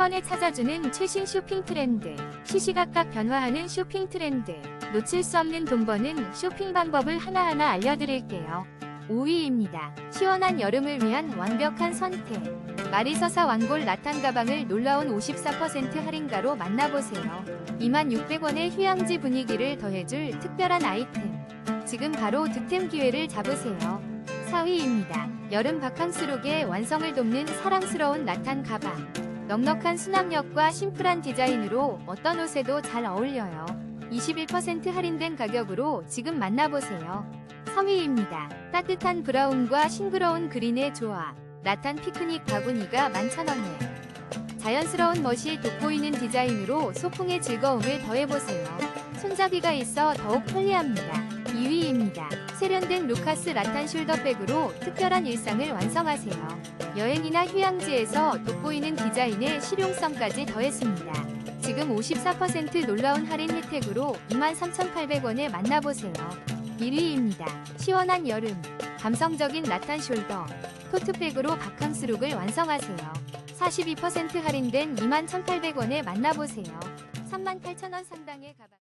번에 찾아주는 최신 쇼핑 트렌드. 시시각각 변화하는 쇼핑 트렌드. 놓칠 수 없는 돈 버는 쇼핑 방법을 하나하나 알려드릴게요. 5위입니다. 시원한 여름을 위한 완벽한 선택. 마리서사 왕골 라탄 가방을 놀라운 54% 할인가로 만나보세요. 26,600원의 휴양지 분위기를 더해줄 특별한 아이템. 지금 바로 득템 기회를 잡으세요. 4위입니다. 여름 바캉스룩의 완성을 돕는 사랑스러운 라탄 가방. 넉넉한 수납력과 심플한 디자인으로 어떤 옷에도 잘 어울려요. 21% 할인된 가격으로 지금 만나보세요. 3위입니다. 따뜻한 브라운과 싱그러운 그린의 조합. 라탄 피크닉 바구니가 11,000원에. 자연스러운 멋이 돋보이는 디자인으로 소풍의 즐거움을 더해보세요. 손잡이가 있어 더욱 편리합니다. 2위입니다. 세련된 루카스 라탄 숄더백으로 특별한 일상을 완성하세요. 여행이나 휴양지에서 돋보이는 디자인에 실용성까지 더했습니다. 지금 54% 놀라운 할인 혜택으로 23,800원에 만나보세요. 1위입니다. 시원한 여름. 감성적인 라탄 숄더. 토트백으로 바캉스 룩을 완성하세요. 42% 할인된 21,800원에 만나보세요. 38,000원 상당의 가방.